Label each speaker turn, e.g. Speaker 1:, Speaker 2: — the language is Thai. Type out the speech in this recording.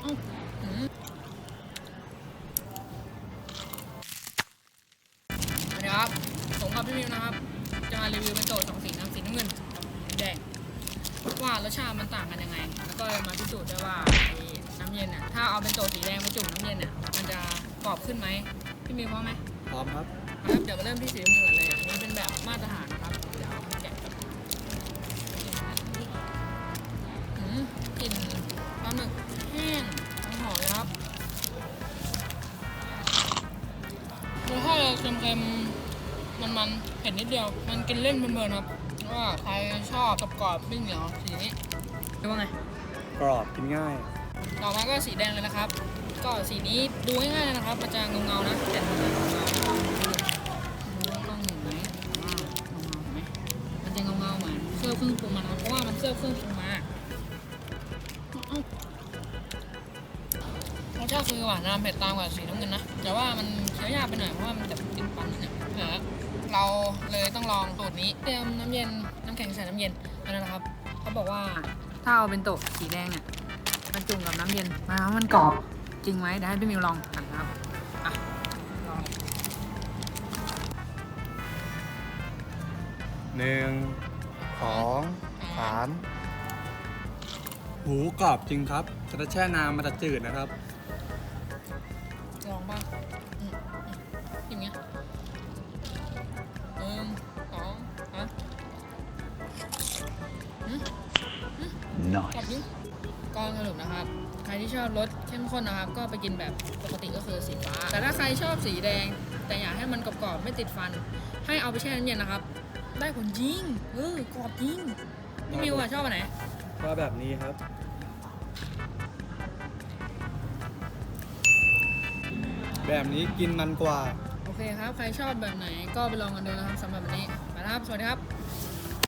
Speaker 1: เอ้าอืมสวัสดีครับ ผมกับพี่มิวนะครับ จะมารีวิวเป็นโตสองสีน้ำสีน้ำเงินสีแดงว่ารสชาติมันต่างกันยังไง แล้วก็มาพิสูจน์ด้วยว่าไอ้น้ำเย็นอะ ถ้าเอาเป็นโตสีแดงมาจุ่มน้ำเย็นอะ มันจะกรอบขึ้นไหม พี่มิวพร้อมไหม
Speaker 2: พร้อมครับ
Speaker 1: ครับ เดี๋ยวมาเริ่มที่สีน้ำเงินก่อนเลยอันนี้เป็นแบบมาตรฐาน เค็มๆ มันๆเผ็ดนิดเดียว มันกินเล่นเพลินๆครับว่าใครชอบกรอบๆไม่เหนียวสีนี้เรียกว่าไง
Speaker 2: กรอบกินง่าย
Speaker 1: ต่อมาก็สีแดงเลยนะครับ ก็สีนี้ดูง่ายๆเลยนะครับ มันจะเงาๆนะแต่มันจะเงาๆต้องเห็นไหมว่าเงาๆเห็นไหมมันจะเงาๆเหมือนเครื่องเครื่องปรุงมานะครับเพราะว่ามันเครื่องเครื่องปรุงมาเอ้ารสชาติคือหวานน้ำเผ็ดตามกว่าสีน้ำเงินนะ แต่ว่ามันเคี้ยวยากไปหน่อยเพราะว่ามันจะติดฟันเนี่ยเดี๋ยวเราเลยต้องลองสูตรนี้เตรียมน้ำเย็นน้ำแข็งใส่น้ำเย็นนั่นนะครับ เขาบอกว่าถ้าเอาเป็นโตะสีแดงเนี่ยมันจุ่มกับน้ำเย็นมามันกรอบจริงไหมเดี๋ยวให้พี่มิวลองกันนะครับอะลอง
Speaker 2: หนึ่งสองสามหูกรอบจริงครับแต่ถ้าแช่น้ำมันจะจืดนะครับ
Speaker 1: ลองบ้างอืมอืมอย่างเงี้ยหนึ่งสองสามอืมอืมกรอบจริงก็สรุปนะครับ ใครที่ชอบรสเข้มข้นนะครับ ก็ไปกินแบบปกติก็คือสีฟ้า แต่ถ้าใครชอบสีแดง แต่อยากให้มันกรอบๆไม่ติดฟัน ให้เอาไปแช่น้ำเย็นนะครับ ได้ผลจริง เออกรอบจริงพี่มิวอะชอบอันไหน
Speaker 2: ก็แบบนี้ครับ แบบนี้กินมันกว่า
Speaker 1: โอเคครับ ใครชอบแบบไหนก็ไปลองกันดูนะครับสำหรับวันนี้ไปแล้วครับ สวัสดีครับ